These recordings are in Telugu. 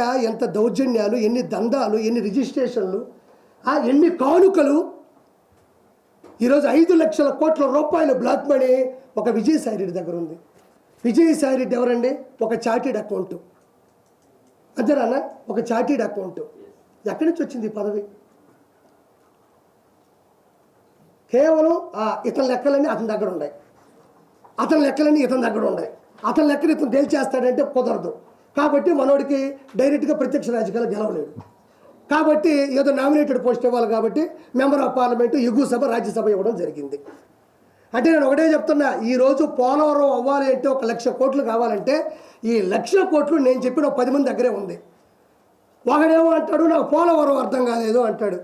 ఎంత దౌర్జన్యాలు ఎన్ని దందాలు ఎన్ని రిజిస్ట్రేషన్లు ఆ, ఎన్ని కానుకలు. ఈరోజు ఐదు లక్షల కోట్ల రూపాయలు బ్లాక్ మనీ ఒక విజయసాయి రెడ్డి దగ్గర ఉంది. విజయసాయి రెడ్డి ఎవరండి? ఒక చార్టెడ్ అకౌంట్. అంతేనా ఒక చార్టెడ్ అకౌంట్. ఎక్కడి నుంచి వచ్చింది ఈ పదవి? కేవలం ఆ ఇతని లెక్కలన్నీ అతని దగ్గర ఉన్నాయి. అతని లెక్కలన్నీ ఇతని దగ్గర ఉన్నాయి. అతని లెక్కలు ఇతను తేల్చేస్తాడంటే కుదరదు. కాబట్టి మనోడికి డైరెక్ట్గా ప్రత్యక్ష రాజకీయాలు గెలవలేడు కాబట్టి ఏదో నామినేటెడ్ పోస్ట్ ఇవ్వాలి కాబట్టి మెంబర్ ఆఫ్ పార్లమెంటు ఎగువ సభ రాజ్యసభ ఇవ్వడం జరిగింది. అంటే నేను ఒకటే చెప్తున్నా ఈరోజు పోలవరం అవ్వాలి అంటే ఒక లక్ష కోట్లు కావాలంటే ఈ లక్ష కోట్లు నేను చెప్పిన ఒక పది మంది దగ్గరే ఉంది. ఒకడేమో అంటాడు నాకు పోలవరం అర్థం కాలేదు అంటాడు.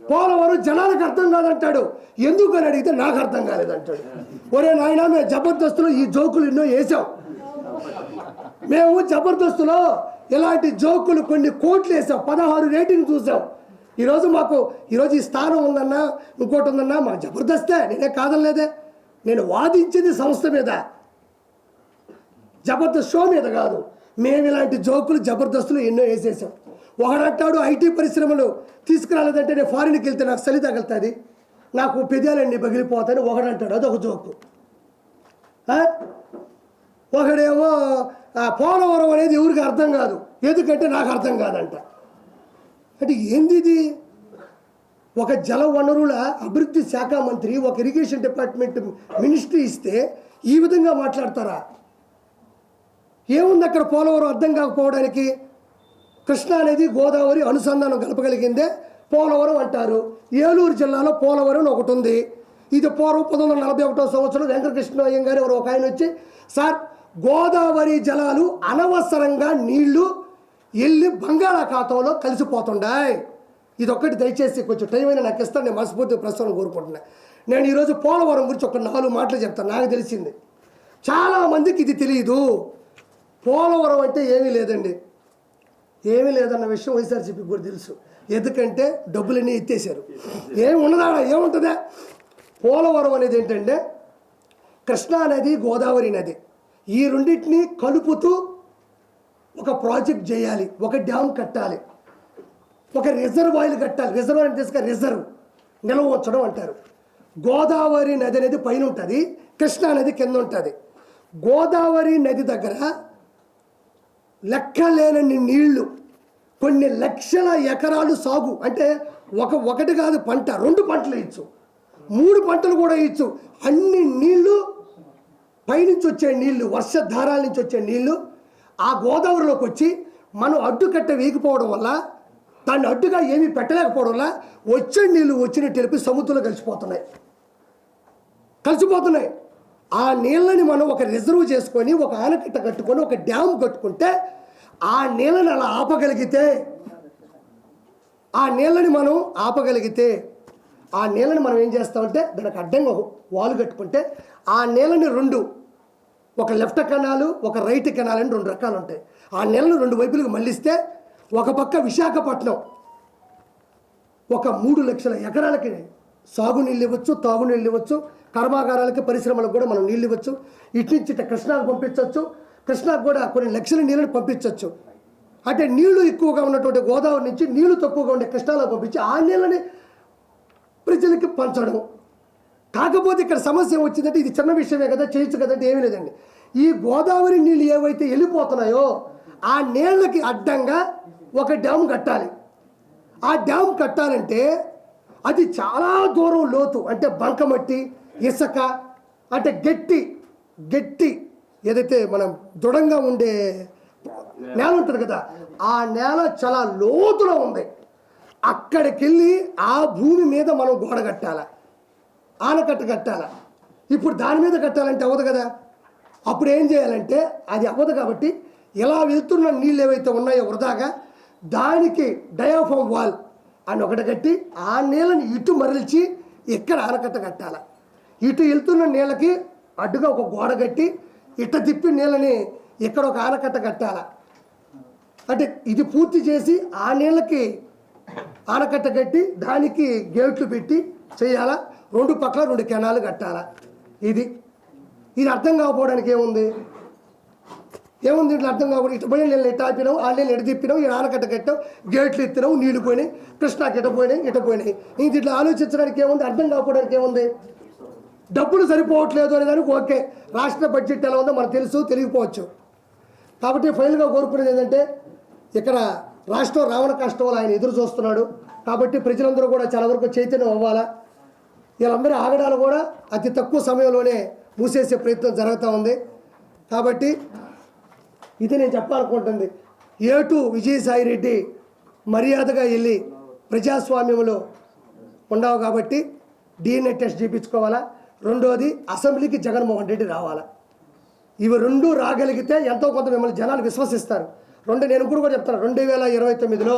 పోలవరం జనాలకు అర్థం కాదంటాడు. ఎందుకు అని అడిగితే నాకు అర్థం కాలేదు అంటాడు. ఒరే నాయన మేము జబర్దస్తులు ఈ జోకులు ఎన్నో వేసాం. మేము జబర్దస్తులో. ఇలాంటి జోకులు కొన్ని కోట్లు వేసాం. పదహారు రేటింగ్ చూసాం. ఈరోజు మాకు ఈరోజు ఈ స్థానం ఉందన్నా ఇంకోటి ఉందన్నా మా జబర్దస్తే నేనే కాదనలేదే. నేను వాదించింది సంస్థ మీద. జబర్దస్త్ షో మీద కాదు. మేము ఇలాంటి జోకులు జబర్దస్తులు ఎన్నో వేసేసాం. ఒకడంటాడు ఐటీ పరిశ్రమలు తీసుకురాలేదంటే నేను ఫారిన్కి వెళ్తే నాకు చలి తగులుతుంది. నాకు పెదాలన్నీ పగిలిపోతాయని ఒకడంటాడు. అదొక జోకు. ఒకడేమో ఆ పోలవరం అనేది ఎవరికి అర్థం కాదు. ఎందుకంటే నాకు అర్థం కాదంట. అంటే ఏంది ఇది? ఒక జల వనరుల అభివృద్ధి శాఖ మంత్రి ఒక ఇరిగేషన్ డిపార్ట్మెంట్ మినిస్ట్రీ ఇస్తే ఈ విధంగా మాట్లాడతారా? ఏముంది అక్కడ పోలవరం అర్థం కాకపోవడానికి? కృష్ణా అనేది గోదావరి అనుసంధానం కలపగలిగిందే పోలవరం అంటారు. ఏలూరు జిల్లాలో పోలవరం ఒకటి ఉంది. ఇది పూర్వం పంతొమ్మిది వందల నలభై ఒకటో సంవత్సరం వెంకటకృష్ణ అయ్యం గారు ఎవరు ఒక ఆయన వచ్చి సార్ గోదావరి జలాలు అనవసరంగా నీళ్ళు వెళ్ళి బంగాళాఖాతంలో కలిసిపోతుండాయి. ఇదొక్కటి దయచేసి కొంచెం టైం అయినా నాకు ఇస్తాను నేను మనస్ఫూర్తి ప్రస్తుతం కోరుకుంటున్నా. నేను ఈరోజు పోలవరం గురించి ఒక నాలుగు మాటలు చెప్తాను నాకు తెలిసింది. చాలామందికి ఇది తెలియదు పోలవరం అంటే ఏమీ లేదండి. ఏమీ లేదన్న విషయం వైఎస్ఆర్సీపీకి కూడా తెలుసు. ఎందుకంటే డబ్బులన్నీ ఎత్తేసారు ఏమి ఉన్నదా ఏముంటుందా? పోలవరం అనేది ఏంటంటే కృష్ణా నది గోదావరి నది. ఈ రెండింటిని కలుపుతూ ఒక ప్రాజెక్ట్ చేయాలి ఒక డ్యామ్ కట్టాలి ఒక రిజర్వాయర్ కట్టాలి. రిజర్వాయర్ తీసుక రిజర్వ్. నిల్వ ఉంచడం అంటారు. గోదావరి నది అనేది పైన ఉంటుంది కృష్ణా నది కింద ఉంటుంది. గోదావరి నది దగ్గర లెక్కలేనన్ని నీళ్ళు కొన్ని లక్షల ఎకరాలు సాగు. అంటే ఒక ఒకటి కాదు పంట. రెండు పంటలు ఇచ్చు. మూడు పంటలు కూడా ఇచ్చు. అన్ని నీళ్ళు పైనుంచి వచ్చే నీళ్ళు వర్షధారాల నుంచి వచ్చే నీళ్ళు ఆ గోదావరిలోకి వచ్చి మనం అడ్డుకట్ట వేయకపోవడం వల్ల దాన్ని అడ్డుగా ఏమీ పెట్టలేకపోవడం వల్ల వచ్చే నీళ్ళు వచ్చినట్టు తెలిపి సముద్రంలో కలిసిపోతున్నాయి. కలిసిపోతున్నాయి. ఆ నీళ్ళని మనం ఒక రిజర్వ్ చేసుకొని ఒక ఆనకట్ట కట్టుకొని ఒక డ్యామ్ కట్టుకుంటే ఆ నీళ్ళని అలా ఆపగలిగితే ఆ నీళ్ళని మనం ఆపగలిగితే ఆ నీళ్ళని మనం ఏం చేస్తామంటే దానికి అడ్డంగా వాలు కట్టుకుంటే ఆ నీళ్ళని రెండు ఒక లెఫ్ట్ కెనాలు ఒక రైట్ కెనాల్ అని రెండు రకాలు ఉంటాయి. ఆ నీళ్ళను రెండు వైపులకు మళ్ళిస్తే ఒక పక్క విశాఖపట్నం ఒక మూడు లక్షల ఎకరాలకి సాగునీళ్ళు ఇవ్వచ్చు తాగునీళ్ళు ఇవ్వచ్చు కర్మాగారాలకి పరిశ్రమలకు కూడా మనం నీళ్ళు ఇవ్వచ్చు. ఇటు నుంచి ఇట్ట కృష్ణాకు పంపించవచ్చు. కృష్ణాకు కూడా కొన్ని లక్షల నీళ్ళని పంపించవచ్చు. అంటే నీళ్ళు ఎక్కువగా ఉన్నటువంటి గోదావరి నుంచి నీళ్ళు తక్కువగా ఉండే కృష్ణాలో పంపించి ఆ నీళ్ళని ప్రజలకి పంచడం. కాకపోతే ఇక్కడ సమస్య వచ్చిందంటే ఇది చిన్న విషయమే కదా చేయొచ్చు కదంటే ఏమీ లేదండి. ఈ గోదావరి నీళ్ళు ఏవైతే వెళ్ళిపోతున్నాయో ఆ నీళ్ళకి అడ్డంగా ఒక డ్యామ్ కట్టాలి. ఆ డ్యామ్ కట్టాలంటే అది చాలా దూరం లోతు అంటే బంకమట్టి ఇసుక అంటే గట్టి గట్టి ఏదైతే మనం దృఢంగా ఉండే నేల ఉంటుంది కదా ఆ నేల చాలా లోతులో ఉంది. అక్కడికెళ్ళి ఆ భూమి మీద మనం గోడ కట్టాల ఆనకట్ట కట్టాల. ఇప్పుడు దాని మీద కట్టాలంటే అవ్వదు కదా? అప్పుడు ఏం చేయాలంటే అది అవ్వదు కాబట్టి ఇలా వెళ్తున్న నీళ్ళు ఏవైతే ఉన్నాయో వృధాగా దానికి డయాఫామ్ వాల్ అని ఒకటి కట్టి ఆ నీళ్ళని ఇటు మరల్చి ఇక్కడ ఆనకట్ట కట్టాల. ఇటు వెళ్తున్న నీళ్ళకి అడ్డుగా ఒక గోడ కట్టి ఇట్ట తిప్పి నీళ్ళని ఇక్కడ ఒక ఆనకట్ట కట్టాల. అంటే ఇది పూర్తి చేసి ఆ నీళ్ళకి ఆనకట్ట కట్టి దానికి గేట్లు పెట్టి చేయాలా? రెండు పక్కల రెండు కెనాలు కట్టాలా? ఇది. ఇది అర్థం కాకపోవడానికి ఏముంది? ఏముంది? దీంట్లో అర్థం కాకుండా ఇటు పోయి నేను ఎట్ట ఆపినావు? వాళ్ళు నేను ఎటు తిప్పినావు? ఈ ఆనకట్ట కట్టావు. గేట్లు ఎత్తినావు. నీళ్ళు పోయినాయి. కృష్ణాకి ఇట పోయినాయి. ఇట పోయినాయి. ఇంక ఇట్లా ఆలోచించడానికి ఏముంది? అర్థం కాకపోవడానికి ఏముంది? డబ్బులు సరిపోవట్లేదు అనే దానికి ఓకే. రాష్ట్ర బడ్జెట్ ఎలా ఉందో మనకు తెలుసు తెలియకపోవచ్చు. కాబట్టి ఫైనల్గా కోరుకునేది ఏంటంటే ఇక్కడ రాష్ట్రం రావణ కష్టం ఆయన ఎదురు చూస్తున్నాడు. కాబట్టి ప్రజలందరూ కూడా చాలా వరకు చైతన్యం అవ్వాలా? వీళ్ళందరి ఆగడాలు కూడా అతి తక్కువ సమయంలోనే మూసేసే ప్రయత్నం జరుగుతూ ఉంది. కాబట్టి ఇది నేను చెప్పాలనుకుంటుంది. ఏటు విజయసాయి రెడ్డి మర్యాదగా వెళ్ళి ప్రజాస్వామ్యంలో ఉండవు కాబట్టి డిఎన్ఏ టెస్ట్ చేయించుకోవాలా? రెండోది అసెంబ్లీకి జగన్మోహన్ రెడ్డి రావాలా? ఇవి రెండు రాగలిగితే ఎంతో కొంత మిమ్మల్ని జనాలు విశ్వసిస్తారు. రెండు నేను కూడా కూడా చెప్తాను. రెండు వేల ఇరవై తొమ్మిదిలో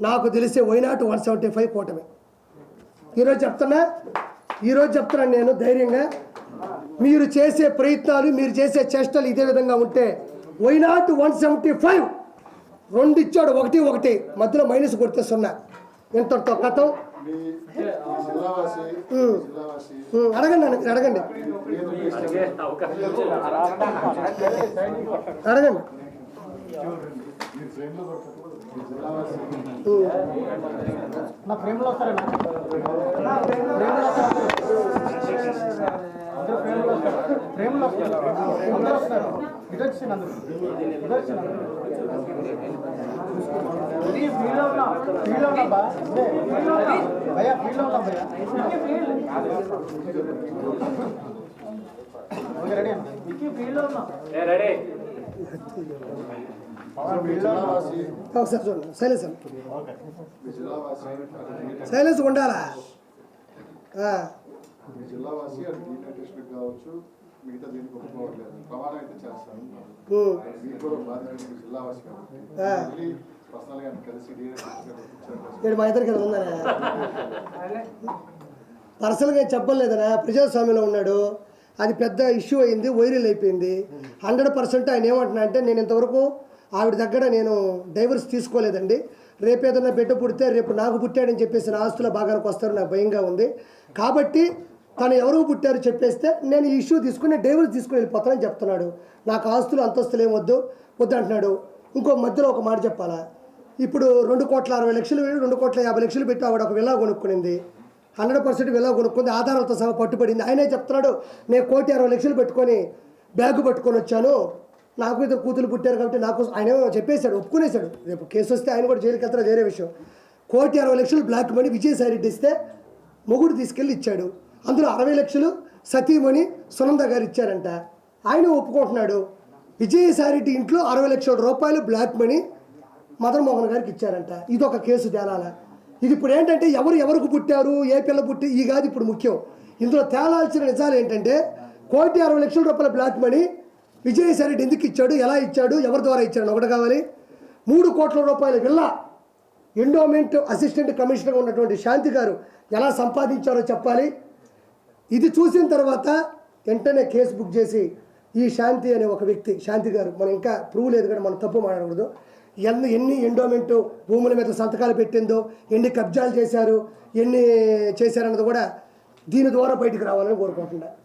నాకు తెలిసే వైనాట్ వన్ సెవెంటీ ఫైవ్ కూటమి ఈరోజు చెప్తున్నా ఈరోజు చెప్తున్నాను నేను ధైర్యంగా. మీరు చేసే ప్రయత్నాలు మీరు చేసే చేష్టలు ఇదే విధంగా ఉంటే వైనాట్ వన్ సెవెంటీ ఫైవ్ రెండు ఇచ్చాడు ఒకటి ఒకటి. మధ్యలో మైనస్ కొడితే సున్నా. ఇంతటితో కథం. మీ జిల్లావాసి ఉమ్. జిల్లావాసి ఉమ్, అడగండి. అడగండి అడగండి. నా ఫ్రేమ్లో వస్తారా? ఫ్రేమ్లో ప్రేమలో వస్తారు? అందరూ వస్తారు? ఇటు వచ్చి అందరూ. ఇటు వచ్చి అందరూ ఫీల్ ఫీల్డ్లో ఉన్నా ఫీల్డ్లో బా భయ్యా భయ్యా? Okay ready. ఒకసారి చూడండి. సైలెన్స్ ఉండాలా? ఆ, మీ జిల్లావాసి అది డీనే టెస్ట్ కావచ్చు మిగతా దీనికి ఒప్పుకోవట్లేదు. ప్రమాణం అయితే చేస్తాను ఉమ్, మీకు కూడా బాధ్యత మీ జిల్లావాసి కాబట్టి. ఆ. వెళ్ళి పర్సనల్గా కలిసి మా ఉందనే. పర్సనల్గా చెప్పలేదనా. ప్రజాస్వామ్యంలో ఉన్నాడు. అది పెద్ద ఇష్యూ అయింది వైరల్ అయిపోయింది. హండ్రెడ్ పర్సెంట్ ఆయన ఏమంటున్నా అంటే నేను ఇంతవరకు ఆవిడ దగ్గర నేను డైవర్స్ తీసుకోలేదండి. రేపు ఏదైనా బిడ్డ పుడితే రేపు నాకు పుట్టాడని చెప్పేసి నా ఆస్తుల భాగానికి వస్తారు నాకు భయంగా ఉంది. కాబట్టి తను ఎవరు పుట్టారు చెప్పేస్తే నేను ఈ ఇష్యూ తీసుకుని డైవర్స్ తీసుకుని వెళ్ళిపోతానని చెప్తున్నాడు. నాకు ఆస్తులు అంతస్తులు ఏం వద్దు వద్దు అంటున్నాడు. ఇంకో మధ్యలో ఒక మాట చెప్పాలా? ఇప్పుడు రెండు కోట్ల అరవై లక్షలు రెండు కోట్ల యాభై లక్షలు పెట్టి ఆవిడ ఒక విలా కొనుక్కునింది. హండ్రెడ్ పర్సెంట్ విలా కొనుక్కుంది ఆధారాలతో సహా పట్టుబడింది. ఆయనే చెప్తున్నాడు నేను కోటి అరవై లక్షలు పెట్టుకొని బ్యాగ్ పట్టుకొని వచ్చాను నాకు ఇద్దరు కూతురు పుట్టారు కాబట్టి నాకు ఆయన చెప్పేశాడు ఒప్పుకునేశాడు. రేపు కేసు వస్తే ఆయన కూడా జైలుకి వెళ్తారా వేరే విషయం. కోటి అరవై లక్షలు బ్లాక్ మనీ విజయసాయి రెడ్డి ఇస్తే మొగుడు తీసుకెళ్ళి ఇచ్చాడు. అందులో అరవై లక్షలు సతీమణి సునంద గారు ఇచ్చారంట. ఆయన ఒప్పుకుంటున్నాడు. విజయసాయి రెడ్డి ఇంట్లో అరవై లక్షల రూపాయలు బ్లాక్ మనీ మదన్ మోహన్ గారికి ఇచ్చారంట. ఇది ఒక కేసు తేలాల. ఇది ఇప్పుడు ఏంటంటే ఎవరు ఎవరికి పుట్టారు ఏ పిల్ల పుట్టి ఈ కాదు ఇప్పుడు ముఖ్యం. ఇందులో తేలాల్సిన నిజాలు ఏంటంటే కోటి అరవై లక్షల రూపాయల బ్లాక్ మనీ విజయసాయి రెడ్డి ఎందుకు ఇచ్చాడు? ఎలా ఇచ్చాడు? ఎవరి ద్వారా ఇచ్చాడు? ఒకటి కావాలి. మూడు కోట్ల రూపాయల విల్లా ఎండోమెంట్ అసిస్టెంట్ కమిషనర్ ఉన్నటువంటి శాంతి గారు ఎలా సంపాదించారో చెప్పాలి. ఇది చూసిన తర్వాత వెంటనే కేసు బుక్ చేసి ఈ శాంతి అనే ఒక వ్యక్తి శాంతి గారు మనం ఇంకా ప్రూవ్ లేదు కానీ మనం తప్పు మాట్లాడకూడదు. ఎన్ని ఎన్ని ఎండోమెంట్ భూముల మీద సంతకాలు పెట్టిందో ఎన్ని కబ్జాలు చేశారు ఎన్ని చేశారన్నది కూడా దీని ద్వారా బయటికి రావాలని కోరుకుంటున్నాను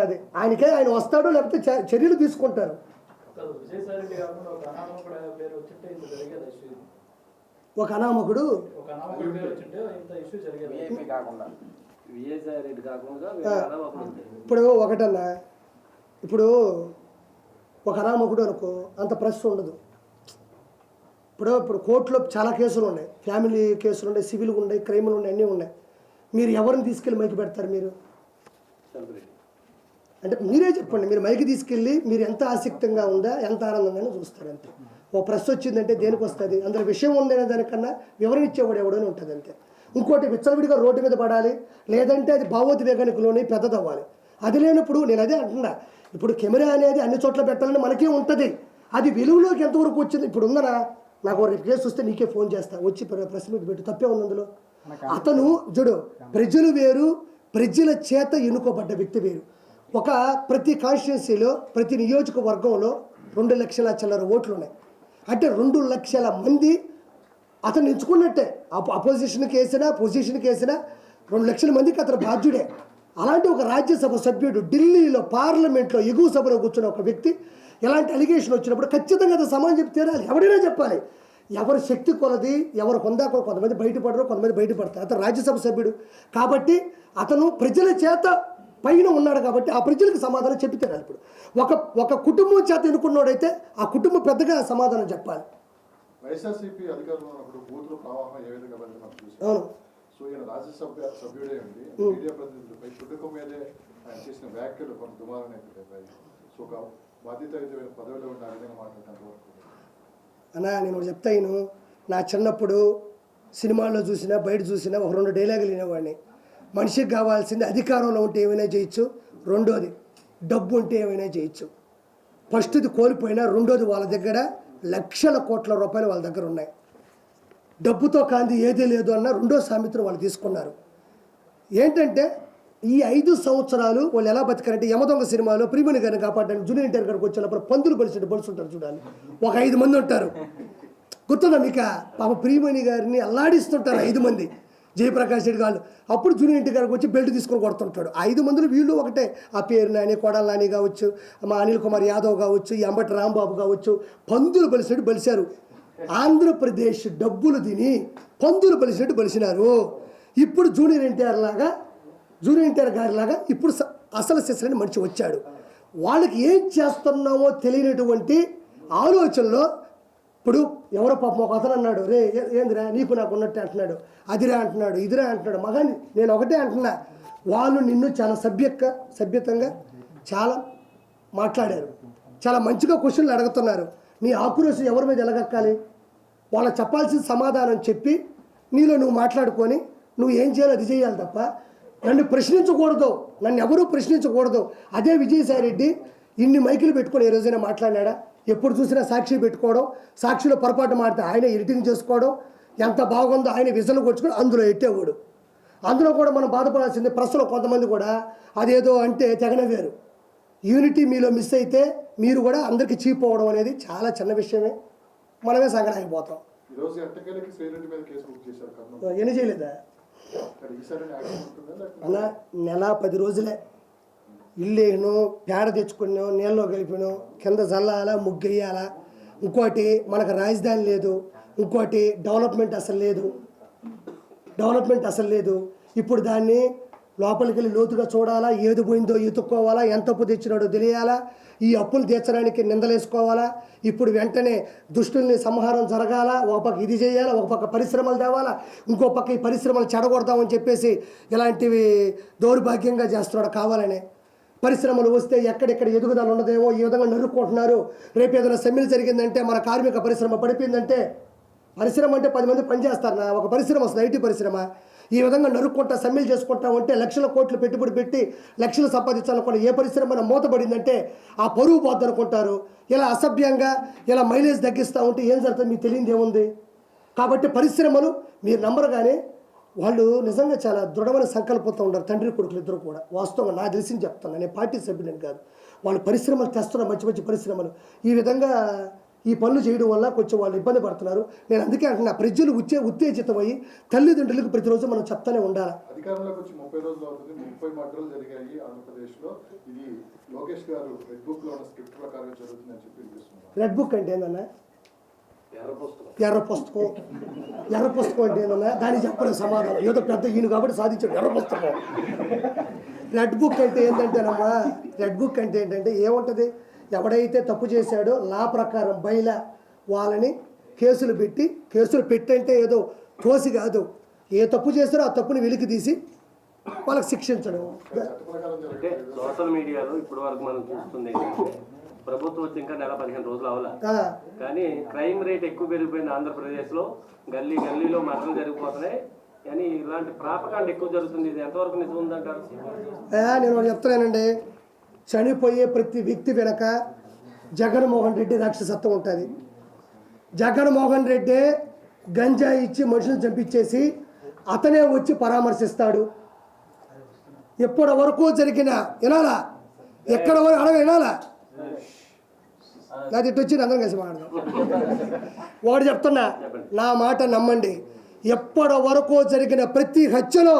అది. ఆయనకే ఆయన వస్తాడు లేకపోతే చ- చర్యలు తీసుకుంటారు. ఒక అనామకుడు ఇప్పుడు ఒకటన్నా ఇప్పుడు ఒక అనామకుడు అనుకో అంత ప్రెస్ ఉండదు. ఇప్పుడు ఇప్పుడు కోర్టులో చాలా కేసులు ఉన్నాయి. ఫ్యామిలీ కేసులు ఉన్నాయి సివిల్ ఉన్నాయి క్రైములు ఉన్నాయి అన్నీ ఉన్నాయి. మీరు ఎవరిని తీసుకెళ్ళి మైకి పెడతారు మీరు? అంటే మీరే చెప్పండి మీరు మైకి తీసుకెళ్ళి మీరు ఎంత ఆసక్తంగా ఉందా ఎంత ఆనందంగా చూస్తారు అంతే. ఓ ప్రెస్ వచ్చిందంటే దేనికి వస్తుంది? అందులో విషయం ఉందనే దానికన్నా వివరణ ఇచ్చేవాడు ఎవడని ఉంటుంది అంతే. ఇంకోటి విచ్చలవిడిగా రోడ్డు మీద పడాలి లేదంటే అది భావోద్వేగానికిలోని పెద్దదవ్వాలి. అది లేనప్పుడు నేను అదే అంటున్నా ఇప్పుడు కెమెరా అనేది అన్ని చోట్ల పెట్టాలని మనకే ఉంటుంది. అది వెలుగులోకి ఎంతవరకు వచ్చింది? ఇప్పుడు ఉందనా? నాకు రేపు కేసు వస్తే నీకే ఫోన్ చేస్తా. వచ్చి ప్ర- ప్రెస్ మీట్ పెట్టు. తప్పే ఉంది అందులో. అతను చూడు ప్రజలు వేరు ప్రజల చేత ఎన్నుకోబడ్డ వ్యక్తి వేరు. ఒక ప్రతి కాన్స్టిట్యున్సీలో ప్రతి నియోజకవర్గంలో రెండు లక్షల చిల్లర ఓట్లు ఉన్నాయి అంటే రెండు లక్షల మంది అతను ఎంచుకున్నట్టే. అపోజిషన్కి వేసినా పొజిషన్కి వేసినా రెండు లక్షల మందికి అతను బాధ్యుడే. అలాంటి ఒక రాజ్యసభ సభ్యుడు ఢిల్లీలో పార్లమెంట్లో ఎగువ సభలో కూర్చున్న ఒక వ్యక్తి ఎలాంటి అలిగేషన్ వచ్చినప్పుడు ఖచ్చితంగా అది సమాజం చెప్తే ఎవరైనా చెప్పాలి. ఎవరి శక్తి కొలది ఎవరు పొందాక కొంతమంది బయటపడరు కొంతమంది బయటపడతారు. అతను రాజ్యసభ సభ్యుడు. కాబట్టి అతను ప్రజల చేత పైన ఉన్నాడు కాబట్టి ఆ ప్రజలకు సమాధానం చెప్పి తీరాలి ఇప్పుడు. ఒక ఒక కుటుంబం చేత ఎన్నుకున్నోడైతే ఆ కుటుంబం పెద్దగా సమాధానం చెప్పాలి. వైఎస్ఆర్సీపీ అధికారంలో ఉన్నప్పుడు బూతుల ప్రవాహం ఏ విధంగా వెళ్ళి మనం చూసాం. అవును. సో ఈయన రాజ్యసభ సభ్యుడే ఉండి మీడియా ప్రతినిధులపై కుటుంబం మీదే ఆయన చేసిన వ్యాఖ్యలు కొంత సో ఒక బాధ్యతాయుతమైన పదవిలో ఉన్న ఆ విధంగా మాట్లాడటం వరకు. అన్నా నేను ఒకటి చెప్తా ఈను నా చిన్నప్పుడు సినిమాల్లో చూసినా బయట చూసినా ఒక రెండు డైలాగులు వినేవాడిని. మనిషికి కావాల్సింది అధికారంలో ఉంటే ఏమైనా చేయొచ్చు? రెండోది డబ్బు ఉంటే ఏమైనా చేయొచ్చు. ఫస్ట్ది కోల్పోయినా రెండోది వాళ్ళ దగ్గర లక్షల కోట్ల రూపాయలు వాళ్ళ దగ్గర ఉన్నాయి. డబ్బుతో కాంది ఏదీ లేదు అన్న రెండో సామెతను వాళ్ళు తీసుకున్నారు. ఏంటంటే ఈ ఐదు సంవత్సరాలు వాళ్ళు ఎలా బతికారంటే యమదొంగ సినిమాలో ప్రీమియర్ గారిని కాపాడడానికి జూనియర్ ఎన్టీఆర్ గారికి వచ్చినప్పుడు పందులు బలిసినట్టు బలుసుంటారు చూడాలి. ఒక ఐదు మంది ఉంటారు. గుర్తుందా మీకు? పాప ప్రియమణి గారిని అల్లాడిస్తుంటారు ఐదు మంది. జయప్రకాష్ రెడ్డి గారు. అప్పుడు జూనియర్ ఎన్టీ గారికి వచ్చి బెల్ట్ తీసుకొని కొడుతుంటాడు. ఐదు మందులు వీళ్ళు ఒకటే. ఆ పేరు నాని కొడాల నాని కావచ్చు మా అనిల్ కుమార్ యాదవ్ కావచ్చు ఎంబటి రాంబాబు కావచ్చు పందులు బలిసినట్టు బలిశారు. ఆంధ్రప్రదేశ్ డబ్బులు తిని పందులు బలిసినట్టు బలిసినారు. ఇప్పుడు జూనియర్ ఎన్టీఆర్ లాగా జూనియర్ ఎన్టీఆర్ గారి లాగా ఇప్పుడు స- అసలు సిసలని మనిషి వచ్చాడు. వాళ్ళకి ఏం చేస్తున్నామో తెలియనటువంటి ఆలోచనలో ఇప్పుడు ఎవరో పాపం ఒక అతను అన్నాడు రే ఏ- ఏందిరా నీకు నాకు ఉన్నట్టే అంటున్నాడు. అదిరా అంటున్నాడు ఇదిరా అంటున్నాడు. మగాని నేను ఒకటే అంటున్నా వాళ్ళు నిన్ను చాలా సభ్యక్క సభ్యతంగా చాలా మాట్లాడారు. చాలా మంచిగా క్వశ్చన్లు అడుగుతున్నారు. నీ ఆక్రోశం ఎవరి మీద ఎలగక్కాలి? వాళ్ళకి చెప్పాల్సిన సమాధానం చెప్పి నీలో నువ్వు మాట్లాడుకొని నువ్వు ఏం చేయాలో అది చేయాలి తప్ప నన్ను ప్రశ్నించకూడదు. నన్ను ఎవరూ ప్రశ్నించకూడదు. అదే విజయసాయి రెడ్డి ఇన్ని మైకులు పెట్టుకొని ఏ రోజైనా మాట్లాడినాడా? ఎప్పుడు చూసినా సాక్షి పెట్టుకోవడం సాక్షిలో పొరపాటు మాడితే ఆయన ఎడిటింగ్ చేసుకోవడం ఎంత బాగుందో ఆయన విజలు కొట్టుకొని అందులో ఎట్టేవాడు. అందులో కూడా మనం బాధపడాల్సింది ప్రశ్నలో కొంతమంది కూడా అదేదో అంటే తెగనవేరు యూనిటీ మీలో మిస్ అయితే మీరు కూడా అందరికీ చీప్ అనేది చాలా చిన్న విషయమే. మనమే కర్నూలు? ఎన్ని చేయలేదా? అన్న నెల పది రోజులే. ఇల్లు వేయను పేడ తెచ్చుకున్నాం నీళ్ళలో కలిపినాం కింద చల్లాలా ముగ్గెయ్యాలా ఇంకోటి మనకు రాజధాని లేదు. ఇంకోటి డెవలప్మెంట్ అసలు లేదు. డెవలప్మెంట్ అసలు లేదు. ఇప్పుడు దాన్ని లోపలికి వెళ్ళి లోతుగా చూడాలా ఏది పోయిందో ఎత్తుక్కోవాలా ఎంత అప్పు తెచ్చినాడో తెలియాలా ఈ అప్పులు తీర్చడానికి నిందలేసుకోవాలా ఇప్పుడు వెంటనే దుష్టుల్ని సంహారం జరగాల ఒక పక్క ఇది చేయాలా ఒక పక్క పరిశ్రమలు తేవాలా ఇంకో పక్క ఈ పరిశ్రమలు చెడగొడతామని చెప్పేసి ఇలాంటివి దౌర్భాగ్యంగా చేస్తున్నాడు కావాలనే. పరిశ్రమలు వస్తే ఎక్కడెక్కడ ఎదుగుదల ఉండదేమో ఈ విధంగా నరుక్కుంటున్నారు. రేపు ఏదైనా సెమ్మిల్ జరిగిందంటే మన కార్మిక పరిశ్రమ పడిపోయిందంటే పరిశ్రమ అంటే పది మంది పనిచేస్తారు నా ఒక పరిశ్రమ వస్తుంది ఐటీ పరిశ్రమ. ఈ విధంగా నరుక్కుంటా సమ్మెలు చేసుకుంటా ఉంటే లక్షల కోట్లు పెట్టుబడి పెట్టి లక్షలు సంపాదించాలనుకున్న ఏ పరిశ్రమ మూతపడిందంటే ఆ పరువు పోద్ది అనుకుంటారు. ఇలా అసభ్యంగా ఇలా మైలేజ్ తగ్గిస్తూ ఉంటే ఏం జరుగుతుంది మీకు తెలియదు ఏముంది కాబట్టి పరిశ్రమలు మీరు నంబరు కానీ వాళ్ళు నిజంగా చాలా దృఢమైన సంకల్పంతో ఉన్నారు. తండ్రి కొడుకులు ఇద్దరు కూడా. వాస్తవంగా నా తెలిసింది చెప్తాను. నేను పార్టీ సభ్యులని కాదు. వాళ్ళు పరిశ్రమలు తెస్తున్నారు మంచి మంచి పరిశ్రమలు. ఈ విధంగా ఈ పనులు చేయడం వల్ల కొంచెం వాళ్ళు ఇబ్బంది పడుతున్నారు. నేను అందుకే అంటున్నా ప్రజలు ఉచ్చే ఉత్తేజితమయ్యి తల్లిదండ్రులకు ప్రతిరోజు మనం చెప్తానే ఉండాలి. అధికారంలోకి వచ్చి ముప్పై రోజులు అవుతుంది. ముప్పై మర్డర్లు జరిగాయి ఆంధ్రప్రదేశ్లో ఇది లోకేష్ గారు రెడ్ బుక్లో ఉన్న స్క్రిప్ట్ ప్రకారం జరుగుతుందని చెప్పి రెడ్ బుక్ అంటే ఏందన్నా? ఎర్ర పుస్తకం ఎర్ర పుస్తకం అంటే ఏందన్నా దానికి చెప్పలేదు సమాధానం. ఏదో పెద్ద ఈయన కాబట్టి సాధించాడు ఎర్ర పుస్తకం రెడ్ బుక్ అంటే ఏంటంటేనమ్మా రెడ్ బుక్ అంటే ఏంటంటే ఏముంటుంది? ఎవడైతే తప్పు చేశాడో లా ప్రకారం బయల వాళ్ళని కేసులు పెట్టి కేసులు పెట్టంటే ఏదో తోసి కాదు. ఏ తప్పు చేస్తారో ఆ తప్పుని వెలికి తీసి వాళ్ళకి శిక్షించడం. సోషల్ మీడియాలో ఇప్పటి వరకు మనం చూస్తుంది ప్రభుత్వం వచ్చి ఇంకా నెల పదిహేను రోజులు అవ్వాల కానీ క్రైమ్ రేట్ ఎక్కువ పెరిగిపోయింది ఆంధ్రప్రదేశ్లో. గల్లీ గల్లీలో మరణాలు జరిగిపోతున్నాయి. కానీ ఇలాంటి ప్రాపకాండ ఎక్కువ జరుగుతుంది. ఇది ఎంతవరకు నిజం ఉందంటారు? నేను చెప్తున్నానండి. చనిపోయే ప్రతి వ్యక్తి వెనక జగన్మోహన్ రెడ్డి రాక్షసత్వం ఉంటుంది. జగన్మోహన్ రెడ్డి గంజాయి ఇచ్చి మనుషులను చంపించేసి అతనే వచ్చి పరామర్శిస్తాడు. ఎప్పటి వరకు జరిగిన వినాలా? ఎక్కడ వరకు అడగ వినాలా? నాది ఇటు వచ్చి అందరం కలిసి మాట్లాడదాం. వాడు చెప్తున్నా నా మాట నమ్మండి. ఎప్పటి వరకు జరిగిన ప్రతి హత్యలో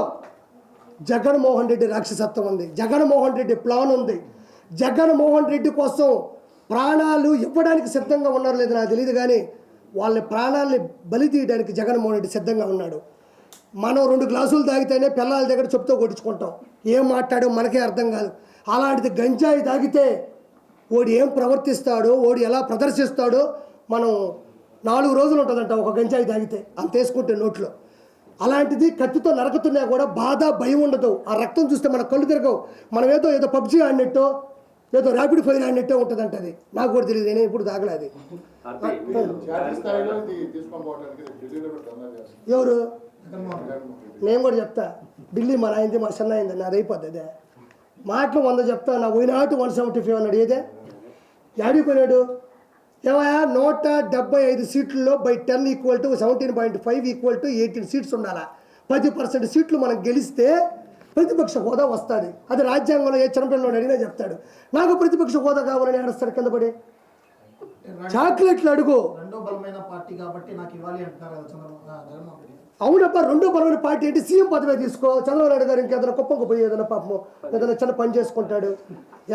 జగన్మోహన్ రెడ్డి రాక్షసత్వం ఉంది. జగన్మోహన్ రెడ్డి ప్లాన్ ఉంది. జగన్మోహన్ రెడ్డి కోసం ప్రాణాలు ఇవ్వడానికి సిద్ధంగా ఉన్నారో లేదో నాకు తెలియదు కానీ వాళ్ళ ప్రాణాలని బలి తీయడానికి జగన్మోహన్ రెడ్డి సిద్ధంగా ఉన్నాడు. మనం రెండు గ్లాసులు తాగితేనే పిల్లల దగ్గర చెప్తూ కొట్టించుకుంటాం. ఏం మాట్లాడో మనకే అర్థం కాదు. అలాంటిది గంజాయి తాగితే ఓడి ఏం ప్రవర్తిస్తాడో ఓడి ఎలా ప్రదర్శిస్తాడో మనం నాలుగు రోజులు ఉంటుందంట ఒక గంజాయి తాగితే అంత వేసుకుంటే నోట్లో. అలాంటిది కత్తితో నరకుతున్నా కూడా బాధ భయం ఉండదు. ఆ రక్తం చూస్తే మన కళ్ళు తిరగవు. మనం ఏదో ఏదో పబ్జీ ఆడినట్టో ఏదో ర్యాపిడ్ ఫైర్ ఆడినట్టే ఉంటుందంట అది. నాకు కూడా తెలియదు నేను ఇప్పుడు తాగలేదు ఎవరు? నేను కూడా చెప్తా. ఢిల్లీ మన అయింది మా చిన్న అయింది నాది అయిపోద్ది అదే. మాటలు వంద చెప్తా నా పోయినాటు వన్ సెవెంటీ ఫైవ్ అన్నాడు ఏదే? యాడికి పోయినాడు ఏమయ్యా? నూట డెబ్బై ఐదు సీట్లలో by ten equal to seventeen point five equal to eighteen seats ఉండాలా? పది పర్సెంట్ సీట్లు మనం గెలిస్తే ప్రతిపక్ష హోదా వస్తుంది. అది రాజ్యాంగంలో ఏ చిన్నపిల్లలు అడిగినా చెప్తాడు. నాకు ప్రతిపక్ష హోదా కావాలని ఏడుస్తాడు కింద పడి? చాక్లెట్లు అడుగు. రెండో బలమైన పార్టీ కాబట్టి నాకు ఇవ్వాలి అంటున్నారు అవునప్ప రెండో బలమైన పార్టీ అంటే సీఎం పదవి తీసుకో. చంద్రబాబు నాయుడు గారు ఇంకేదైనా కుప్పకు పోయి ఏదైనా పాపం ఏదైనా చిన్న పని చేసుకుంటాడు.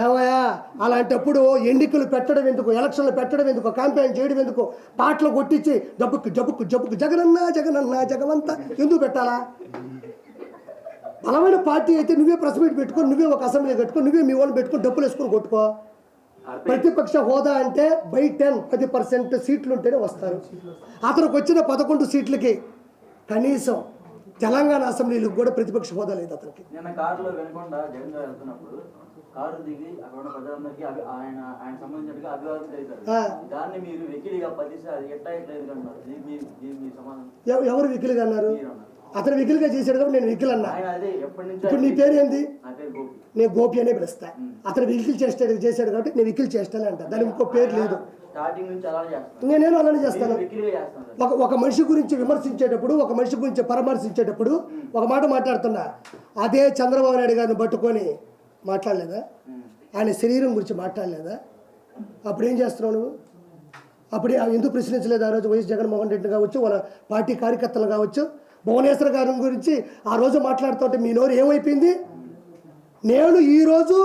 ఏమయ్యా అలాంటప్పుడు ఎన్నికలు పెట్టడం ఎందుకు? ఎలక్షన్లు పెట్టడం ఎందుకు? క్యాంపెయిన్ చేయడం ఎందుకు? పాటలు కొట్టించి జబ్బుకు జబ్బుకు జబ్బుకు జగనన్న జగనన్న జగమంతా ఎందుకు పెట్టాలా? బలమైన పార్టీ అయితే నువ్వే ప్రెస్ మీట్ పెట్టుకో నువ్వే ఒక అసెంబ్లీ కట్టుకో నువ్వే మీ వాళ్ళు పెట్టుకొని డబ్బులు వేసుకొని కొట్టుకో. ప్రతిపక్ష హోదా అంటే బై టెన్ పది పర్సెంట్ సీట్లు ఉంటేనే వస్తారు. అతనికి వచ్చిన పదకొండు సీట్లకి కనీసం తెలంగాణ అసెంబ్లీలకు కూడా ప్రతిపక్ష హోదా లేదు అతనికి. నిన్న కారులో వెనుకొండ జగన్ గారు వెళ్తున్నప్పుడు కారు దిగి అక్కడ ఉన్న ప్రజలందరికీ అభి ఆయన ఆయన సంబంధించినట్టుగా అభివాదం చేశారు. దాన్ని మీరు వెకిలిగా పదిసారి ఎట్లా ఎట్లా ఎదుర్కొన్నారు దీనికి మీ దీనికి మీ సమాధానం. ఎవ- ఎవరు వికిలిగా అన్నారు? అతను వికిలిగా చేశాడు కాబట్టి నేను వికిల్ అన్నా ఇప్పుడు నీ పేరు ఏంది నేను గోపి అనే పిలుస్తా. అతను వికిల్ చేస్తాడు చేశాడు కాబట్టి నేను వికిల్ చేస్తానే అంట. దానికి ఇంకో పేరు లేదు. చేస్తాను. నేనేం అలానే చేస్తాను. ఒక ఒక మనిషి గురించి విమర్శించేటప్పుడు ఒక మనిషి గురించి పరామర్శించేటప్పుడు ఒక మాట మాట్లాడుతున్నా. అదే చంద్రబాబు నాయుడు గారిని పట్టుకొని మాట్లాడలేదా? ఆయన శరీరం గురించి మాట్లాడలేదా? అప్పుడు ఏం చేస్తున్నావు నువ్వు? అప్పుడే ఎందుకు ప్రశ్నించలేదు ఆ రోజు వైఎస్ జగన్మోహన్ రెడ్డి కావచ్చు వాళ్ళ పార్టీ కార్యకర్తలు కావచ్చు? భువనేశ్వర్ గారి గురించి ఆ రోజు మాట్లాడుతుంటే మీ నోరు ఏమైపోయింది? నేను ఈరోజు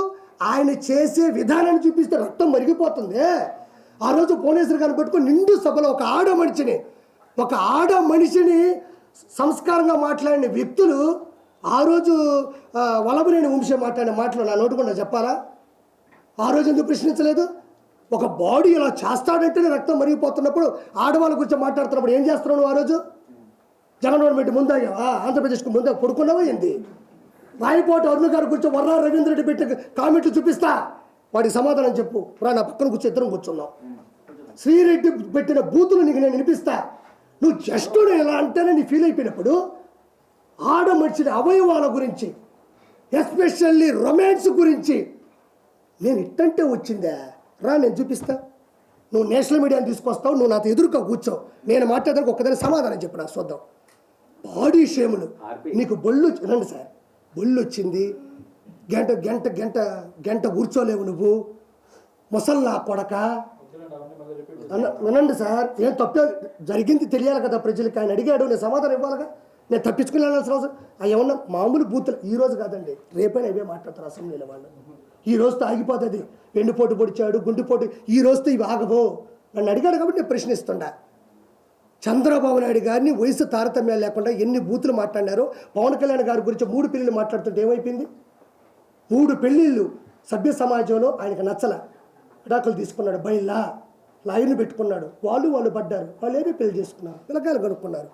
ఆయన చేసే విధానాన్ని చూపిస్తే రక్తం మరిగిపోతుంది. ఆ రోజు భువనేశ్వర్ గారిని నిండు సభలో ఒక ఆడ మనిషిని ఒక ఆడ మనిషిని సంస్కారంగా మాట్లాడిన వ్యక్తులు ఆ రోజు వలబలేని వంశం మాట్లాడిన మాటలు నా నోటుకుండా చెప్పాలా? ఆ రోజు ఎందుకు ప్రశ్నించలేదు? ఒక బాడీ ఇలా చేస్తాడంటేనే రక్తం మరిగిపోతున్నప్పుడు ఆడవాళ్ళ గురించి మాట్లాడుతున్నప్పుడు ఏం చేస్తున్నావు ఆ రోజు? జగన్మోహన్ పెట్టి ముందాగా ఆంధ్రప్రదేశ్కు ముందా పడుకున్నావా ఏంది? రాయపోటు అరుణ్ గారి గురించి వర్రా రవీంద్ర రెడ్డి పెట్టిన కామెంట్లు చూపిస్తా. వాడికి సమాధానం చెప్పు. రా నా పక్కన కూర్చో ఇద్దరం కూర్చున్నాం. శ్రీరెడ్డి పెట్టిన బూతులు నీకు నేను వినిపిస్తా. నువ్వు జస్ట్ ఎలా అంటేనే నీ ఫీల్ అయిపోయినప్పుడు ఆడ మనిషిని అవయవాల గురించి ఎస్పెషల్లీ రొమాన్స్ గురించి నేను ఇట్టంటే వచ్చిందా. రా నేను చూపిస్తా. నువ్వు నేషనల్ మీడియాని తీసుకొస్తావు నువ్వు నాతో ఎదురుగా కూర్చో. నేను మాట్లాడడానికి ఒక్కదాని సమాధానం చెప్పు నాకు చూద్దాం. బాడీ షేములు. నీకు బొల్లు వచ్చి- రండి సార్. బొల్లు వచ్చింది. గంట గంట గంట గంట కూర్చోలేవు నువ్వు. ముసల్లా కొడక. వినండి సార్ ఏం తప్పే జరిగింది తెలియాలి కదా ప్రజలకి. ఆయన అడిగాడు నేను సమాధానం ఇవ్వాలిగా. నేను తప్పించుకుని వెళ్ళాల్సిన అవసరం అవి ఏమన్నా మామూలు బూతులు ఈ రోజు కాదండి రేపైనా ఇవే మాట్లాడతారు అసెంబ్లీలో వాళ్ళు. ఈ రోజుతో ఆగిపోతుంది. ఎండిపోటు పొడిచాడు గుండెపోటు ఈ రోజుతో ఇవి ఆగవు. నన్ను అడిగాడు కాబట్టి నేను ప్రశ్నిస్తుండా. చంద్రబాబు నాయుడు గారిని వయసు తారతమ్యం లేకుండా ఎన్ని బూతులు మాట్లాడినారో పవన్ కళ్యాణ్ గారి గురించి మూడు పిల్లలు మాట్లాడుతుంటే ఏమైపోయింది? మూడు పెళ్ళిళ్ళు సభ్య సమాజంలో ఆయనకు నచ్చల. విడాకులు తీసుకున్నాడు బయలా లాయర్ని పెట్టుకున్నాడు. వాళ్ళు వాళ్ళు పడ్డారు. వాళ్ళు ఏమీ పెళ్ళి చేసుకున్నారు. పిల్లకాయలు కనుక్కున్నారు.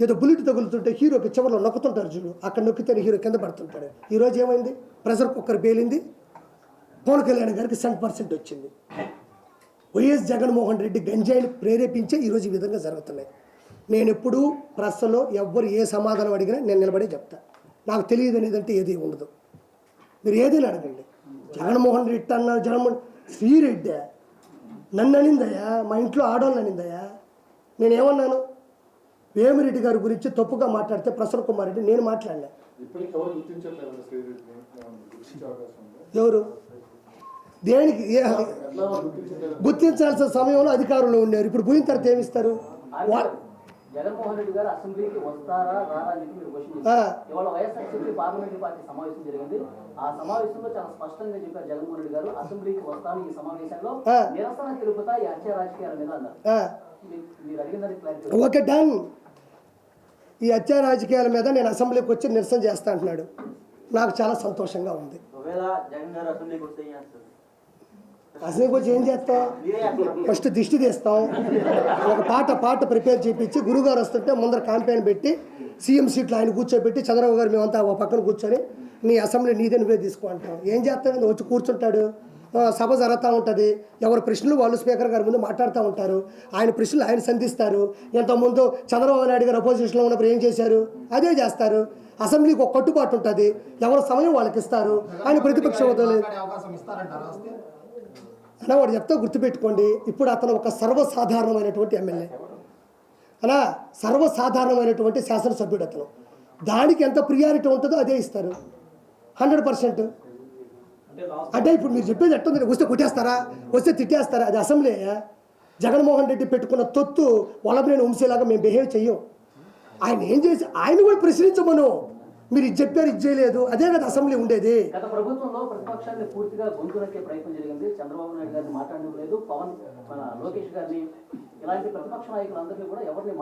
ఏదో బుల్లెట్ తగులుతుంటే హీరోకి చివరిలో నొక్కుతుంటారు చూడు. అక్కడ నొక్కితేనే హీరో కింద పడుతుంటాడు. ఈరోజు ఏమైంది? ప్రెషర్ కుక్కర్ పేలింది. పవన్ కళ్యాణ్ గారికి సెవెన్ పర్సెంట్ వచ్చింది. వైఎస్ జగన్మోహన్ రెడ్డి గంజాయిని ప్రేరేపించే ఈరోజు ఈ విధంగా జరుగుతున్నాయి. నేను ఎప్పుడూ ప్రశ్నలో ఎవ్వరు ఏ సమాధానం అడిగినా నేను నిలబడే చెప్తా. నాకు తెలియదు అనేది అంటే ఏది ఉండదు. మీరు ఏదైనా అడగండి. జగన్మోహన్ రెడ్డి అన్నారు జగన్మోహన్ శ్రీరెడ్డి నన్ను అనిందయ్యా? మా ఇంట్లో ఆడవాళ్ళు అనిందయ్యా? నేను ఏమన్నాను వేమిరెడ్డి గారి గురించి తప్పుగా మాట్లాడితే ప్రసన్న కుమార్ రెడ్డి నేను మాట్లాడినా ఇప్పటికి ఎవరు దేనికి? గుర్తించాల్సిన సమయంలో అధికారంలో ఉన్నారు. ఇప్పుడు పోయిన తర్వాత ఏమిస్తారు? జగన్మోహన్ రెడ్డి గారు అసెంబ్లీకి వస్తారా రారా అని చెప్పి మీరు క్వశ్చన్ ఇవాళ వైఎస్ఆర్సీపీ పార్లమెంటరీ పార్టీ సమావేశం జరిగింది. ఆ సమావేశంలో చాలా స్పష్టంగా చెప్పారు జగన్మోహన్ రెడ్డి గారు అసెంబ్లీకి వస్తాను ఈ సమావేశంలో. నిరసన తెలుపుతా ఈ హత్య రాజకీయాల మీద అన్నారు. ఆ, మీ- మీరు అడిగిన దానికి క్లారిటీ ఓకే డన్ ఈ హత్యా రాజకీయాల మీద నేను అసెంబ్లీకి వచ్చి నిరసన చేస్తా అంటున్నాడు. నాకు చాలా సంతోషంగా ఉంది. ఒకవేళ జగన్ గారు అసెంబ్లీకి వస్తే అసలు కొంచెం వచ్చి ఏం చేస్తాం ఫస్ట్ దిష్టి తీస్తాం ఒక పాట పాట ప్రిపేర్ చేయించి గురుగారు వస్తుంటే ముందర క్యాంపెయిన్ పెట్టి సీఎం సీట్లో ఆయన కూర్చోబెట్టి చంద్రబాబు గారు మేమంతా ఒక పక్కన కూర్చొని నీ అసెంబ్లీ నీదే నువ్వే తీసుకో అంటాం ఏం చేస్తాడు వచ్చి కూర్చుంటాడు. సభ జరుగుతూ ఉంటుంది. ఎవరి ప్రశ్నలు వాళ్ళు స్పీకర్ గారి ముందు మాట్లాడుతూ ఉంటారు. ఆయన ప్రశ్నలు ఆయన సంధిస్తారు. ఇంతకుముందు చంద్రబాబు నాయుడు గారు అపోజిషన్లో ఉన్నప్పుడు ఏం చేశారు? అదే చేస్తారు. అసెంబ్లీకి ఒక కట్టుబాటు ఉంటుంది. ఎవరి సమయం వాళ్ళకి ఇస్తారు. ఆయన ప్రతిపక్ష హోదాలో అవకాశం ఇస్తారంటారా వస్తే అలా వాడు చెప్తే గుర్తుపెట్టుకోండి ఇప్పుడు అతను ఒక సర్వసాధారణమైనటువంటి ఎమ్మెల్యే. అలా సర్వసాధారణమైనటువంటి శాసనసభ్యుడు అతను. దానికి ఎంత ప్రియారిటీ ఉంటుందో అదే ఇస్తారు. Hundred percent. అంటే ఇప్పుడు మీరు చెప్పేది ఎట్టుంది వస్తే కొట్టేస్తారా? వస్తే తిట్టేస్తారా? అది అసెంబ్లీ జగన్మోహన్ రెడ్డి పెట్టుకున్న తొత్తు వల్లభనేని వంశీలాగా మేము బిహేవ్ చెయ్యం. ఆయన ఏం చేసి ఆయన కూడా ప్రశ్నించమను. మీరు ఇది చెప్పారు ఇది చేయలేదు. అదే కదా అసెంబ్లీ ఉండేది. గత ప్రభుత్వంలో ప్రతిపక్షాన్ని పూర్తిగా గొంతునొక్కే ప్రయత్నం జరిగింది. చంద్రబాబు నాయుడు గారిని మాట్లాడలేదు పవన్ మన లోకేష్ గారిని ఇలాంటి ప్రతిపక్ష నాయకులందరినీ కూడా ఎవరిని.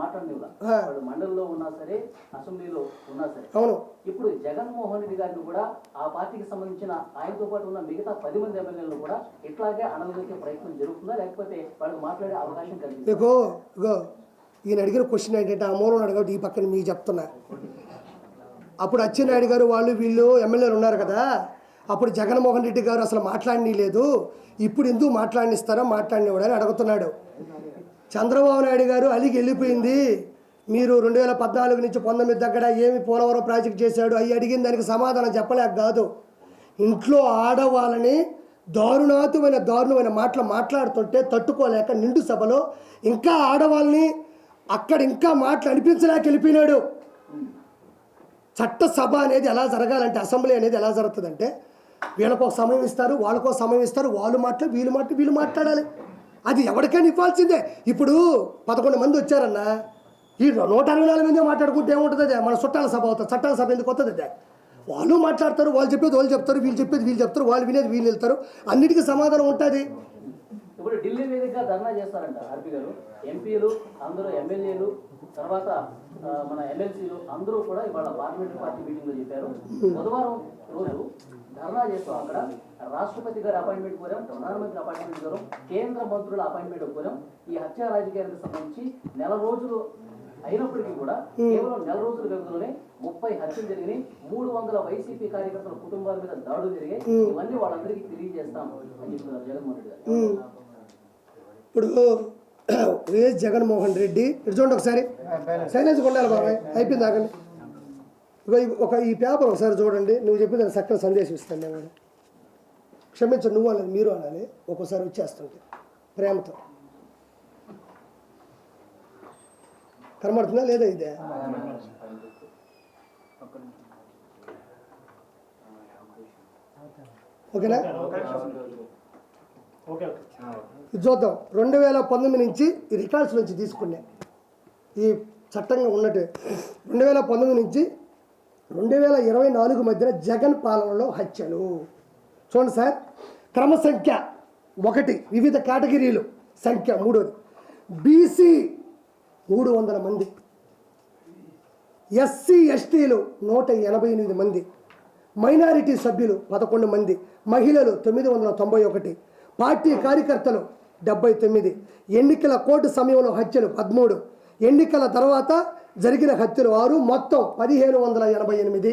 వాళ్ళు మండలిలో ఉన్నా సరే అసెంబ్లీలో ఉన్నా సరే. అవును. ఇప్పుడు జగన్మోహన్ రెడ్డి గారిని కూడా ఆ పార్టీకి సంబంధించిన ఆయనతో పాటు ఉన్న మిగతా పది మంది ఎమ్మెల్యేలను కూడా ఇట్లాగే అణగదొక్కే ప్రయత్నం జరుగుతుందా? లేకపోతే వాళ్ళకి మాట్లాడే అవకాశం కలిగింది? ఈయన అడిగిన క్వశ్చన్ ఏంటంటే ఆ మూలం అడగబట్టి ఈ పక్కన మీకు చెప్తున్నా. అప్పుడు అచ్చెన్నాయుడు గారు వాళ్ళు వీళ్ళు ఎమ్మెల్యేలు ఉన్నారు కదా. అప్పుడు జగన్మోహన్ రెడ్డి గారు అసలు మాట్లాడని లేదు. ఇప్పుడు ఎందుకు మాట్లాడినిస్తారో మాట్లాడినవాడు అని అడుగుతున్నాడు. చంద్రబాబు నాయుడు గారు అలిగి వెళ్ళిపోయింది. మీరు రెండు వేల పద్నాలుగు నుంచి పంతొమ్మిది దగ్గర ఏమి పోలవరం ప్రాజెక్ట్ చేశాడు అవి అడిగిన దానికి సమాధానం చెప్పలేక కాదు. ఇంట్లో ఆడవాళ్ళని దారుణాతమైన దారుణమైన మాటలు మాట్లాడుతుంటే తట్టుకోలేక నిండు సభలో ఇంకా ఆడవాళ్ళని అక్కడ ఇంకా మాటలు అనిపించలేక వెళ్ళిపోయినాడు. చట్టసభ అనేది ఎలా జరగాలంటే అసెంబ్లీ అనేది ఎలా జరుగుతుందంటే వీళ్ళకు ఒక సమయం ఇస్తారు వాళ్ళకు ఒక సమయం ఇస్తారు వాళ్ళు మాట్లాడి వీళ్ళు మాట్లాడి వీళ్ళు మాట్లాడాలి. అది ఎవరికైనా ఇవ్వాల్సిందే. ఇప్పుడు పదకొండు మంది వచ్చారన్న ఈ నూట అరవై నాలుగు మంది మాట్లాడుకుంటే ఏముంటుంది అదే? మన చుట్టాల సభ అవుతుంది చట్టాల సభ ఎందుకు వస్తుంది అదే? వాళ్ళు మాట్లాడతారు వాళ్ళు చెప్పేది వాళ్ళు చెప్తారు వీళ్ళు చెప్పేది వీళ్ళు చెప్తారు వాళ్ళు వినేది వీళ్ళు వెళ్తారు. అన్నిటికీ సమాధానం ఉంటుంది. ఇప్పుడు ఢిల్లీ వేదికగా ధర్నా చేస్తారంట ఆర్పి గారు. ఎంపీలు అందరూ ఎమ్మెల్యేలు తర్వాత మన ఎమ్మెల్సీలు అందరూ కూడా ఇవాళ పార్లమెంటరీ పార్టీ మీటింగ్లో చెప్పారు. బుధవారం రోజు ధర్నా చేస్తాం అక్కడ. రాష్ట్రపతి గారి అపాయింట్మెంట్ కోరాం ప్రధానమంత్రి అపాయింట్మెంట్ కోరాం కేంద్ర మంత్రుల అపాయింట్మెంట్ కోరాం. ఈ హత్యా రాజకీయాలకు సంబంధించి నెల రోజులు అయినప్పటికీ కూడా కేవలం నెల రోజుల వ్యవధిలోనే ముప్పై హత్యలు జరిగినాయి. మూడు వందల వైసీపీ కార్యకర్తల కుటుంబాల మీద దాడులు జరిగాయి. ఇవన్నీ వాళ్ళందరికీ తెలియజేస్తాం అని చెప్తున్నారు జగన్మోహన్ రెడ్డి గారు. ఇప్పుడు వైఎస్ జగన్మోహన్ రెడ్డి ఇటు చూడండి ఒకసారి. సైలెన్స్ ఉండాలి బాబాయ్ అయిపోయింది ఆగండి. ఇగో ఒక ఈ పేపర్ ఒకసారి చూడండి నువ్వు చెప్పి దాన్ని చక్కని సందేశం ఇస్తాను నేను. కూడా. క్షమించు నువ్వు అన్నది మీరు అనాలి ఒక్కోసారి వచ్చేస్తుంటే ప్రేమతో. కనబడుతుందా లేదా ఇదే? ఓకేనా? ఇది చూద్దాం. రెండు వేల పంతొమ్మిది నుంచి ఈ రికార్డ్స్ నుంచి తీసుకునే ఈ చట్టంగా ఉన్నట్టు. రెండు వేల పంతొమ్మిది నుంచి రెండు వేల ఇరవై నాలుగు మధ్యన జగన్ పాలనలో హత్యలు. చూడండి సార్. క్రమ సంఖ్య ఒకటి వివిధ కేటగిరీలు సంఖ్య మూడోది. బీసీ మూడు వందల మంది. ఎస్సీ ఎస్టీలు నూట ఎనభై ఎనిమిది మంది. మైనారిటీ సభ్యులు పదకొండు మంది. మహిళలు తొమ్మిది వందల తొంభై ఒకటి. పార్టీ కార్యకర్తలు డెబ్బై తొమ్మిది. ఎన్నికల కోర్టు సమయంలో హత్యలు పదమూడు. ఎన్నికల తర్వాత జరిగిన హత్యలు ఆరు. మొత్తం పదిహేను వందల ఎనభై ఎనిమిది.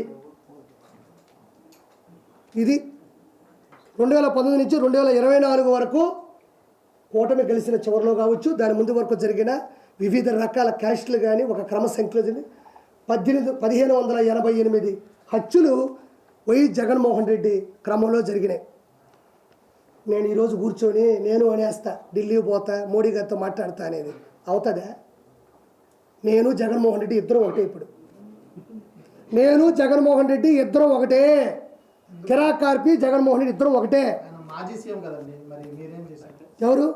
ఇది రెండు వేల పంతొమ్మిది నుంచి రెండు వేల ఇరవై నాలుగు వరకు కూటమి గెలిచిన చివరిలో కావచ్చు. దాని ముందు వరకు జరిగిన వివిధ రకాల క్యాస్ట్లు కానీ ఒక క్రమ సంఖ్యలో పద్దెనిమిది పదిహేను వందల ఎనభై ఎనిమిది హత్యలు వైఎస్ జగన్మోహన్ రెడ్డి క్రమంలో జరిగినాయి. నేను ఈరోజు కూర్చొని నేను అనేస్తా ఢిల్లీ పోతా మోడీ గారితో మాట్లాడతా అనేది. అవుతుందా? నేను జగన్మోహన్ రెడ్డి ఇద్దరం ఒకటే ఇప్పుడు. నేను జగన్మోహన్ రెడ్డి ఇద్దరం ఒకటే. కిరాక్ కార్పి జగన్మోహన్ రెడ్డి ఇద్దరం ఒకటే. ఎవరు?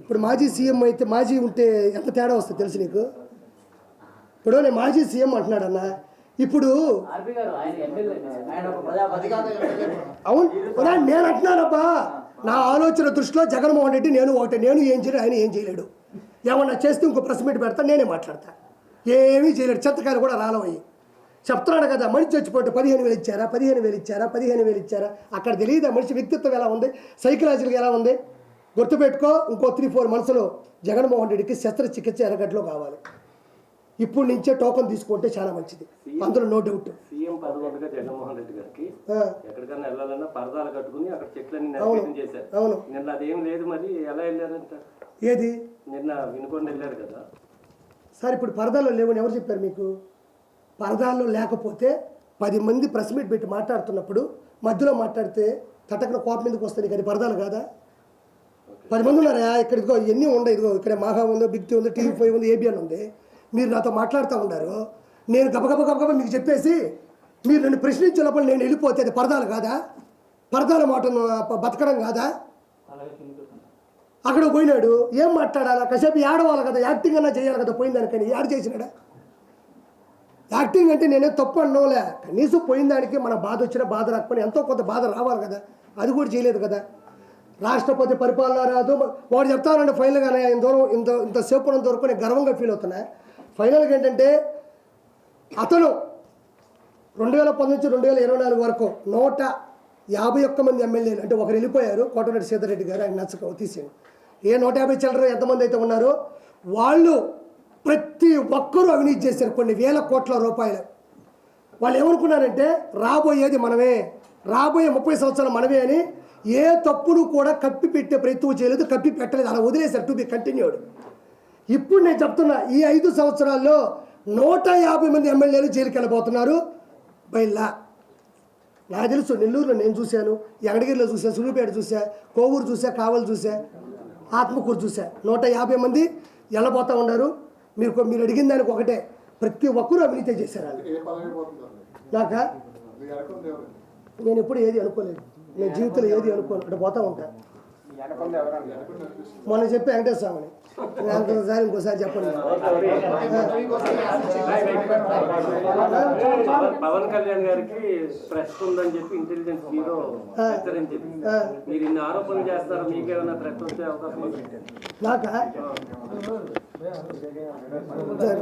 ఇప్పుడు మాజీ సీఎం అయితే మాజీ ఉంటే ఎంత తేడా వస్తుంది తెలుసు నీకు? ఇప్పుడు నేను మాజీ సీఎం అంటున్నాడు అన్న ఇప్పుడు అవును. నేను అంటున్నానబ్బా. నా ఆలోచన దృష్టిలో జగన్మోహన్ రెడ్డి నేను ఒకటే. నేను ఏం చేయలేడు ఆయన ఏం చేయలేడు. ఏమన్నా చేస్తే ఇంకో ప్రెస్ మీట్ పెడతా నేనే మాట్లాడతా. ఏమీ చేయలేడు. చెత్తకాయలు కూడా రాలవయ్యి. చెప్తున్నాడు కదా మనిషి చచ్చిపోతే పదిహేను వేలు ఇచ్చారా పదిహేను వేలు ఇచ్చారా పదిహేను వేలు ఇచ్చారా? అక్కడ తెలియదా మనిషి వ్యక్తిత్వం ఎలా ఉంది? సైకలాజికల్ ఎలా ఉంది? గుర్తుపెట్టుకో ఇంకో త్రీ ఫోర్ మంత్స్లో జగన్మోహన్ రెడ్డికి శస్త్రచికిత్స ఎరగట్లో కావాలి. ఇప్పుడు నుంచే టోకన్ తీసుకుంటే చాలా మంచిది. అందులో no doubt CM Jaganmohan Reddy గారికి ఎక్కడికైనా వెళ్ళాలన్నా పరదాలు కట్టుకుని అక్కడ చెట్లన్నీ అవును. నరికేయడం చేశారు. అవును. నిన్న అదేం లేదు మరి ఎలా వెళ్ళారంట? ఏది? నిన్న వినుకొని వెళ్ళారు కదా. సార్ ఇప్పుడు పరదాలో లేవని ఎవరు చెప్పారు మీకు? పరదాల్లో లేకపోతే పది మంది ప్రెస్ మీట్ పెట్టి మాట్లాడుతున్నప్పుడు మధ్యలో మాట్లాడితే తటకన కోపం ఎందుకు వస్తుంది? అది పరదాలు కాదా? పది మంది ఉన్నారా? ఇక్కడ ఇదిగో ఎన్ని ఉన్నాయి ఇదిగో ఇక్కడ మాహా ఉంది బిగ్ టీ ఉంది టీవీ ఫైవ్ ఉంది ఏబిఎన్ ఉంది. మీరు నాతో మాట్లాడుతూ ఉన్నారు. నేను గబగబ గబగబ మీకు చెప్పేసి మీరు నన్ను ప్రశ్నించే లోపల నేను వెళ్ళిపోతే అది పరదాలు కాదా? పరదాల మాట బతకడం కాదా? అక్కడ పోయినాడు. ఏం మాట్లాడాలా? కాసేపు ఏడవాలి కదా. యాక్టింగ్ అన్నా చేయాలి కదా పోయిన దానికని యాడ్ చేసినాడా? యాక్టింగ్ అంటే నేనే తప్పు అన్నోలే. కనీసం పోయిన దానికి మన బాధ వచ్చిన బాధ రాకపోయినా ఎంతో కొంత బాధ రావాలి కదా. అది కూడా చేయలేదు కదా. రాష్ట్రపతి పరిపాలన రాదు. వాడు చెప్తానంటే ఫైనల్గా ఇంత దూరం ఇంత ఇంత సేపు ఉన్నంత వరకు నేను గర్వంగా ఫీల్ అవుతున్నా. ఫైనల్గా ఏంటంటే అతను రెండు వేల పంతొమ్మిది నుంచి రెండు వేల ఇరవై నాలుగు వరకు నూట యాభై ఒక్క మంది ఎమ్మెల్యేలు అంటే ఒకరు వెళ్ళిపోయారు కోటరెడ్డి సీతారెడ్డి గారు ఆయన నచ్చక తీసేయండి. ఏ నూట యాభై చిల్లర ఎంతమంది అయితే ఉన్నారో వాళ్ళు ప్రతి ఒక్కరూ అవినీతి చేశారు కొన్ని వేల కోట్ల రూపాయలు. వాళ్ళు ఏమనుకున్నారంటే రాబోయేది మనమే రాబోయే ముప్పై సంవత్సరాలు మనమే అని ఏ తప్పును కూడా కప్పి పెట్టే ప్రయత్నం చేయలేదు కప్పి పెట్టలేదు అలా వదిలేశారు టు బి కంటిన్యూడ్ ఇప్పుడు నేను చెప్తున్నా ఈ ఐదు సంవత్సరాల్లో నూట యాభై మంది ఎమ్మెల్యేలు జైలుకి వెళ్ళబోతున్నారు. బయలా నాకు తెలుసు నెల్లూరులో నేను చూశాను ఎగడగిరిలో చూసా సులుపేట చూసా కోవూరు చూసా కావలు చూసా ఆత్మకూరు చూసా నూట యాభై మంది వెళ్ళబోతూ ఉన్నారు. మీరు మీరు అడిగిన దానికి ఒకటే ప్రతి ఒక్కరూ అవినీతి చేశారు నాక? నేను ఎప్పుడు ఏది అనుకోలేదు. నేను జీవితంలో ఏది అనుకోను అక్కడ పోతూ ఉంటాను మొన్న చెప్పి వెంకటేశ్వర స్వామిని ఇంకోసారి ఇంకోసారి చెప్పండి. పవన్- కళ్యాణ్ గారికి ప్రెస్ ఉందని చెప్పి ఇంటెలిజెన్స్ బ్యూరో హెచ్చరించి మీరు ఇన్ని ఆరోపణలు చేస్తారు? మీకేమైనా ప్రెస్ వచ్చే అవకాశం ఉంది? నాకా? సరే.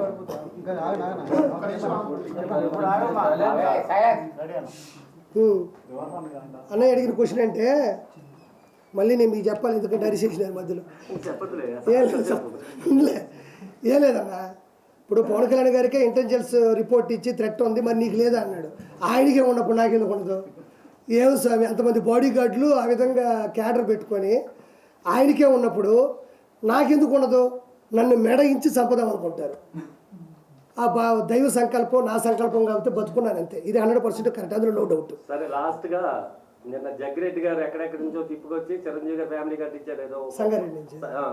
అన్నయ్య అడిగిన క్వశ్చన్ అంటే మళ్ళీ నేను మీకు చెప్పాలి ఎందుకంటే అరిసేసిన మధ్యలో. చెప్పదులే ఏం లేదన్నా. ఇప్పుడు పవన్ కళ్యాణ్ గారికే ఇంటెలిజెన్స్ రిపోర్ట్ ఇచ్చి థ్రెట్ ఉంది మరి నీకు లేదా అన్నాడు. ఆయనకే ఉన్నప్పుడు నాకెందుకు ఉండదు? ఏం స్వామి అంతమంది బాడీ గార్డులు ఆ విధంగా క్యాడర్ పెట్టుకొని ఆయనకే ఉన్నప్పుడు నాకెందుకు ఉండదు? నన్ను మెడయించి చంపదాం అనుకుంటారు. ఆ బా దైవ సంకల్పం నా సంకల్పం కాబట్టి బతుకున్నాను అంతే. ఇది హండ్రెడ్ పర్సెంట్ కరెక్ట్ అందులో నో డౌట్ సరే లాస్ట్గా నిన్న జగ్గిరెడ్డి గారు ఎక్కడెక్కడి నుంచో తిప్పుకొచ్చి చిరంజీవి గారి ఫ్యామిలీ ఏదో సంగారెడ్డి నుంచి. ఆ.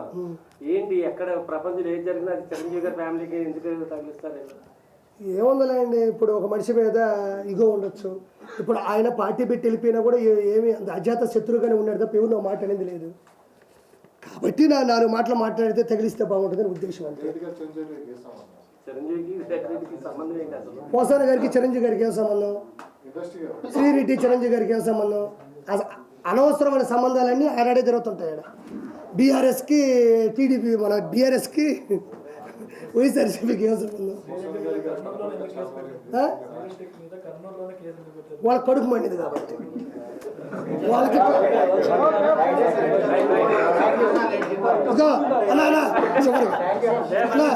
ఏంటి ఎక్కడ ప్రపంచంలో ఏం జరిగినా అది చిరంజీవి గారి ఫ్యామిలీకి ఎందుకు తగిలిస్తారు? ఏముందిలేండి ఇప్పుడు ఒక మనిషి మీద ఇగో ఉండొచ్చు. ఇప్పుడు ఆయన పార్టీ పెట్టి వెళ్ళిపోయినా కూడా ఏ- ఏమి అంత అజాత శత్రువుగానే ఉన్నాడు తప్ప ఎవరు మాట అనేది లేదు. కాబట్టి నా నాలుగు మాటలు మాట్లాడితే తగిలిస్తే బాగుంటుందని ఉద్దేశం అంతే. రెడ్డి గారు చిరంజీవి ఏ సంబంధం? చిరంజీవికి జగ్గిరెడ్డికి సంబంధం ఏంటి అసలు? పోసాన గారికి చిరంజీవి గారికి ఏం సంబంధం? శ్రీరెడ్డి చిరంజీవి గారికి ఏం సంబంధం? అనవసరమైన సంబంధాలన్నీ ఆడాడే జరుగుతుంటాయి ఆడ బీఆర్ఎస్కి టీడీపీ మన బీఆర్ఎస్కి వైఎస్ఆర్సీపీకి ఏం సంబంధం? వాళ్ళ కడుపు మండింది కాబట్టి. వాళ్ళకి అన్నా అన్నా